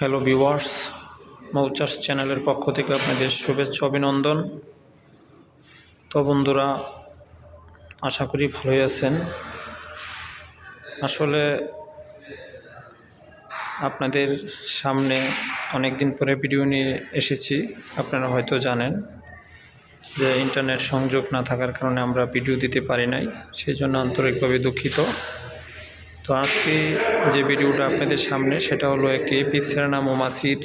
Hello viewers মৌচাষ চ্যানেলের পক্ষ থেকে আপনাদের শুভেচ্ছা, অভিনন্দন। তো বন্ধুরা, আশা করি ভালোই আছেন। আসলে আপনাদের সামনে অনেক দিন পরে ভিডিও নিয়ে এসেছি। আপনারা হয়তো জানেন যে ইন্টারনেট সংযোগ না থাকার কারণে আমরা ভিডিও দিতে পারি নাই সেই জন্য আন্তরিকভাবে দুঃখিত। তো আজকে যে ভিডিওটা আপনাদের সামনে, সেটা হলো একটি এপি সেরানা মোমাসির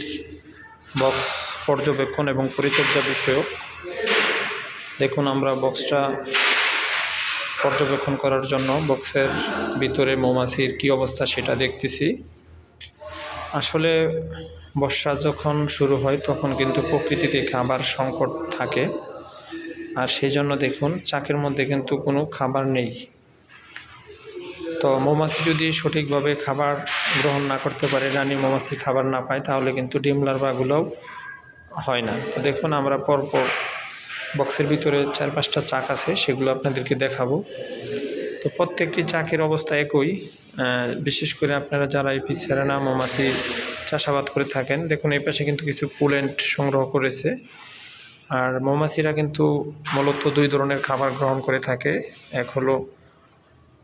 বক্স পর্যবেক্ষণ এবং পরিচর্যা বিষয়ক। দেখুন আমরা বক্সটা পর্যবেক্ষণ করার জন্য বক্সের ভিতরে মৌমাছির কী অবস্থা সেটা দেখতেছি। আসলে বর্ষা যখন শুরু হয়, তখন কিন্তু প্রকৃতিতে খাবার সংকট থাকে। আর সেই জন্য দেখুন, চাকের মধ্যে কিন্তু কোনো খাবার নেই। তো মৌমাছি যদি সঠিকভাবে খাবার গ্রহণ না করতে পারে, রানী মৌমাছি খাবার না পায়, তাহলে কিন্তু ডিম লার্ভাগুলোও হয় না। তো দেখুন, আমরা পরপর বক্সের ভিতরে চার পাঁচটা চাক আছে, সেগুলো আপনাদেরকে দেখাবো। তো প্রত্যেকটি চাকের অবস্থা একই। বিশেষ করে আপনারা যারা এই পিসেরানা মৌমাছি চাষাবাদ করে থাকেন, দেখুন, এই পাশে কিন্তু কিছু পুলেন্ট সংগ্রহ করেছে। আর মৌমাছিরা কিন্তু মূলত দুই ধরনের খাবার গ্রহণ করে থাকে। এক হলো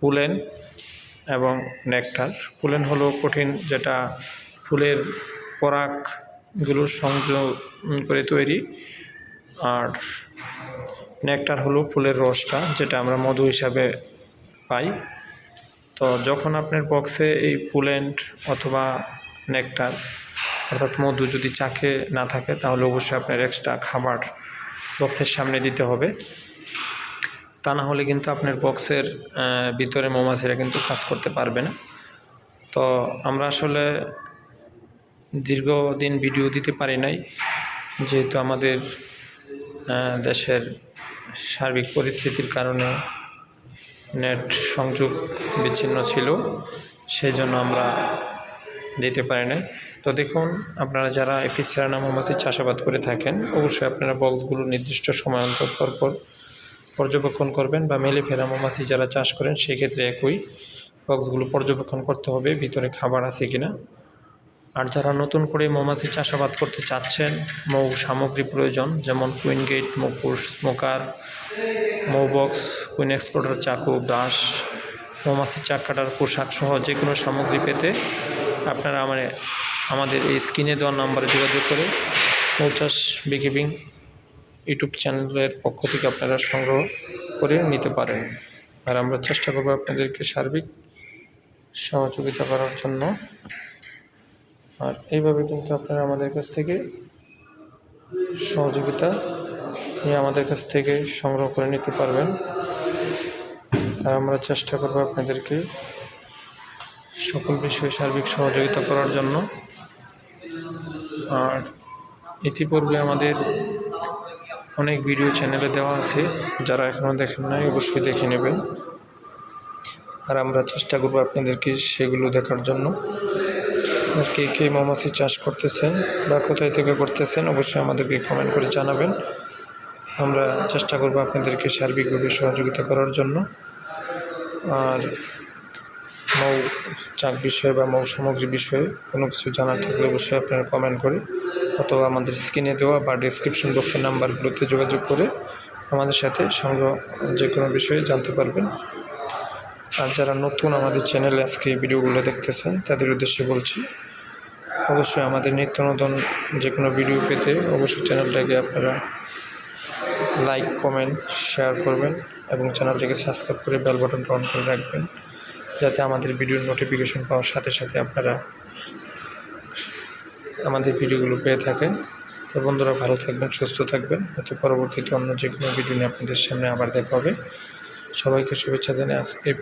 পুলেন এবং নেকটার পুলেন হলো কঠিন যেটা ফুলের পরাগগুলো সংযোগ করে তৈরি। আর নেকটার হলো ফুলের রসটা যেটা আমরা মধু হিসাবে পাই। তো যখন আপনার বক্সে এই পুলেন্ট অথবা নেকটার অর্থাৎ মধু যদি চাকে না থাকে, তাহলে অবশ্যই আপনার এক্সট্রা খাবার বক্সের সামনে দিতে হবে। তা না হলে কিন্তু আপনার বক্সের ভিতরে মৌমাছিরা কিন্তু কাজ করতে পারবে না। তো আমরা আসলে দীর্ঘদিন ভিডিও দিতে পারি নাই, যেহেতু আমাদের দেশের সার্বিক পরিস্থিতির কারণে নেট সংযোগ বিচ্ছিন্ন ছিল সেই জন্য আমরা দিতে পারি নাই। তো দেখুন, আপনারা যারা এপিসেরানা মৌমাছির চাষাবাদ করে থাকেন, অবশ্যই আপনারা বক্সগুলো নির্দিষ্ট সময় অন্তর পর পর্যবেক্ষণ করবেন বা মেলে ফেরা মৌমাছি যারা চাষ করেন, সেক্ষেত্রে একই বক্সগুলো পর্যবেক্ষণ করতে হবে, ভিতরে খাবার আছে কিনা। আর যারা নতুন করে মৌমাছি চাষাবাদ করতে চাচ্ছেন, মৌ সামগ্রী প্রয়োজন, যেমন কুইন গেট মুকুশ স্মোকার মৌ বক্স কুইন এক্সপোর্টার চাকু ব্রাশ মৌমাছির চাক কাটার পোশাক সহ যে কোনো সামগ্রী পেতে আপনারা আমার আমাদের এই স্ক্রিনে দেওয়ার নাম্বারে যোগাযোগ করে মৌচাষ বিকিপিং ইউটিউব চ্যানেলের পক্ষ থেকে আপনারা সংগ্রহ করে নিতে পারেন। আর আমরা চেষ্টা করব আপনাদেরকে সার্বিক সহযোগিতা করার জন্য। আর এইভাবে কিন্তু আপনারা আমাদের কাছ থেকে সহযোগিতা নিয়ে আমাদের কাছ থেকে সংগ্রহ করে নিতে পারবেন। আর আমরা চেষ্টা করব আপনাদেরকে সকল বিষয়ে সার্বিক সহযোগিতা করার জন্য। আর ইতিপূর্বে আমাদের অনেক ভিডিও চ্যানেলে দেওয়া আছে। যারা এখনও দেখেন নাই, অবশ্যই দেখে নেবেন। আর আমরা চেষ্টা করব আপনাদেরকে সেগুলো দেখার জন্য। আর কে কে মৌমাছি চাষ করতেছেন বা কোথায় থেকে করতেছেন, অবশ্যই আমাদেরকে কমেন্ট করে জানাবেন। আমরা চেষ্টা করব আপনাদেরকে সার্বিকভাবে সহযোগিতা করার জন্য। আর মৌ চাক বিষয়ে বা মৌ সামগ্রী বিষয়ে কোনো কিছু জানার থাকলে অবশ্যই আপনারা কমেন্ট করে অথবা আমাদের স্ক্রিনে দেওয়া বা ডিসক্রিপশন বক্সের নাম্বারগুলোতে যোগাযোগ করে আমাদের সাথে সংগ্রহ যে কোনো বিষয়ে জানতে পারবেন। আর যারা নতুন আমাদের চ্যানেলে আজকে ভিডিওগুলো দেখতেছেন, তাদের উদ্দেশ্যে বলছি, অবশ্যই আমাদের নিত্য নতুন যে কোনো ভিডিও পেতে অবশ্যই চ্যানেলটাকে আপনারা লাইক কমেন্ট শেয়ার করবেন এবং চ্যানেলটিকে সাবস্ক্রাইব করে বেল বাটনটা অন করে রাখবেন, যাতে আমাদের ভিডিওর নোটিফিকেশন পাওয়ার সাথে সাথে আপনারা আমাদের ভিডিওগুলো পেয়ে থাকেন। তো বন্ধুরা, ভালো থাকবেন, সুস্থ থাকবেন। হয়তো পরবর্তীতে অন্য যে কোনো ভিডিও নিয়ে আপনাদের সামনে আবার দেখা হবে। সবাইকে শুভেচ্ছা জানিয়ে আজকে